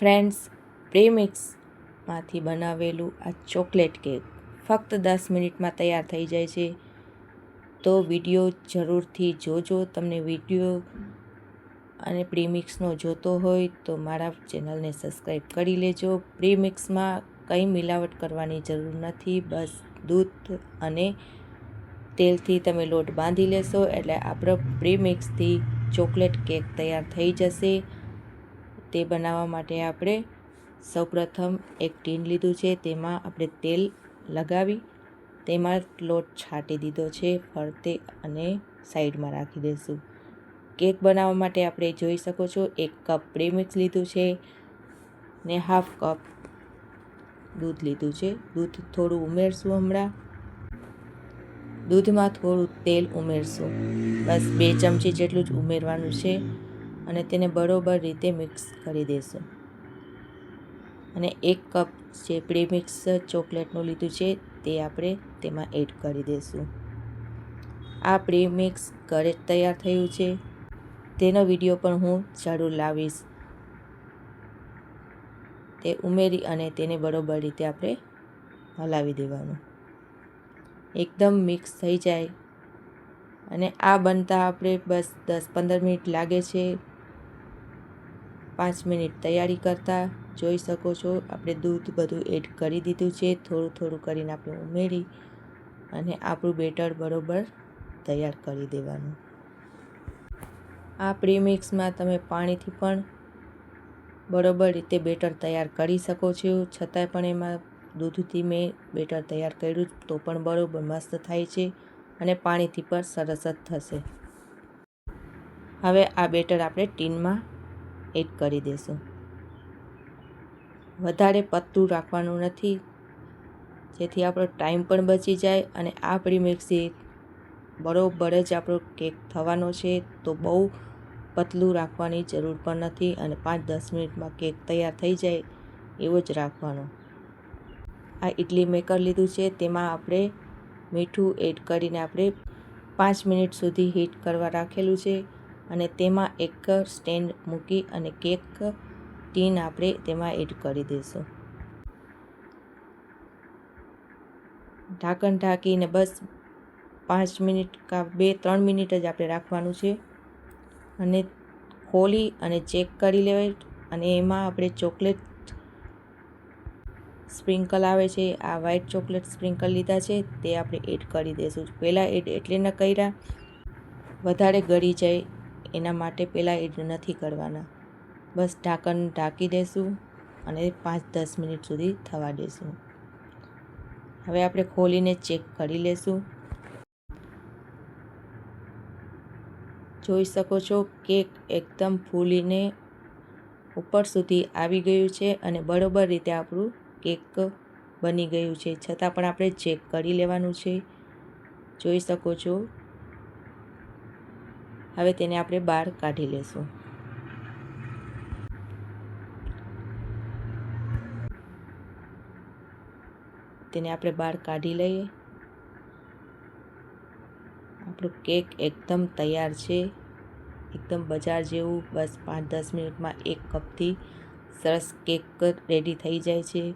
Friends, પ્રેમિક્સમાંથી બનાવેલું આ chocolate cake ફક્ત દસ મિનિટમાં તૈયાર થઈ જાય છે. તો વીડિયો જરૂરથી જોજો. તમને વીડિયો અને પ્રીમિક્સનો જોતો હોય તો મારા ચેનલને સબસ્ક્રાઈબ કરી લેજો. પ્રીમિક્સમાં કંઈ મિલાવટ કરવાની જરૂર નથી. બસ દૂધ અને તેલથી તમે લોટ બાંધી લેશો એટલે આપણો પ્રીમિક્સથી ચોકલેટ કેક તૈયાર થઈ જશે. તે બનાવવા માટે આપણે સૌપ્રથમ એક ટીન લીધું છે. તેમાં આપણે તેલ લગાવી, તેમાં લોટ છાંટી દીધો છે. ફરતે અને સાઈડમાં રાખી દઈશું. કેક બનાવવા માટે આપણે જોઈ શકો છો, એક કપ પ્રેમિક્સ લીધું છે ને હાફ કપ દૂધ લીધું છે. દૂધ થોડું ઉમેરશું હમણાં. દૂધમાં થોડું તેલ ઉમેરશું. બસ બે ચમચી જેટલું જ ઉમેરવાનું છે. અને તેને બરોબર રીતે મિક્સ કરી દઈશું અને એક કપ જે પ્રીમિક્સ ચોકલેટનું લીધું છે, તે આપણે તેમાં એડ કરી દઈશું આ પ્રીમિક્સ ઘરે જ તૈયાર થયું છે. તેનો વીડિયો પણ હું જરૂર લાવીશ. તે ઉમેરી અને તેને બરોબર રીતે આપણે હલાવી દેવાનું. એકદમ મિક્સ થઈ જાય. અને આ બનતા આપણે બસ દસ પંદર મિનિટ લાગે છે. પાંચ મિનિટ તૈયારી કરતા જોઈ શકો છો, આપણે દૂધ બધું એડ કરી દીધું છે, થોડું થોડું કરીને આપણે ઉમેરી અને આપણું બેટર બરોબર તૈયાર કરી દેવાનું. આ પ્રીમિક્સમાં તમે પાણીથી પણ બરોબર રીતે બેટર તૈયાર કરી શકો છો, છતાંય પણ એમાં દૂધથી મેં બેટર તૈયાર કર્યું તો પણ બરોબર મસ્ત થાય છે અને પાણીથી પણ સરસ જ થશે. હવે આ બેટર આપણે ટીનમાં એડ કરી દઈશું વધારે પતલું રાખવાનું નથી. જેથી આપણો ટાઈમ પણ બચી જાય અને આપણી મિક્સી બરોબર જ આપણો કેક થવાનો છે, તો બહુ પતલું રાખવાની જરૂર પણ નથી અને પાંચ દસ મિનિટમાં કેક તૈયાર થઈ જાય એવો જ રાખવાનો. આ ઇડલી મેકર લીધું છે, તેમાં આપણે મીઠું એડ કરીને આપણે પાંચ મિનિટ સુધી હીટ કરવા રાખેલું છે. અને તેમાં એક સ્ટેન્ડ મૂકી અને કેક ટીન આપણે તેમાં એડ કરી દઈશું. ઢાંકણ ઢાંકીને બસ પાંચ મિનિટ કા બે ત્રણ મિનિટ જ આપણે રાખવાનું છે. અને ખોલી અને ચેક કરી લેવાય અને એમાં આપણે ચોકલેટ સ્પ્રિંકલ આવે છે, આ વ્હાઈટ ચોકલેટ સ્પ્રિંકલ લીધા છે, તે આપણે એડ કરી દઈશું. પહેલાં એડ એટલે ન કર્યા, વધારે ગળી જાય એના માટે પહેલાં એડ નથી કરવાના. બસ ઢાંકણ ઢાંકી દઈશું અને પાંચ દસ મિનિટ સુધી થવા દઈશું હવે આપણે ખોલીને ચેક કરી લેશું. જોઈ શકો છો કેક એકદમ ફૂલીને ઉપર સુધી આવી ગયું છે અને બરોબર રીતે આપણું કેક બની ગયું છે. છતાં પણ આપણે ચેક કરી લેવાનું છે. જોઈ શકો છો હવે તેને આપણે બહાર કાઢી લેશું. તેને આપણે બહાર કાઢી લઈએ. આપણું કેક એકદમ તૈયાર છે. એકદમ બજાર જેવું, બસ પાંચ દસ મિનિટમાં એક કપથી સરસ કેક રેડી થઈ જાય છે.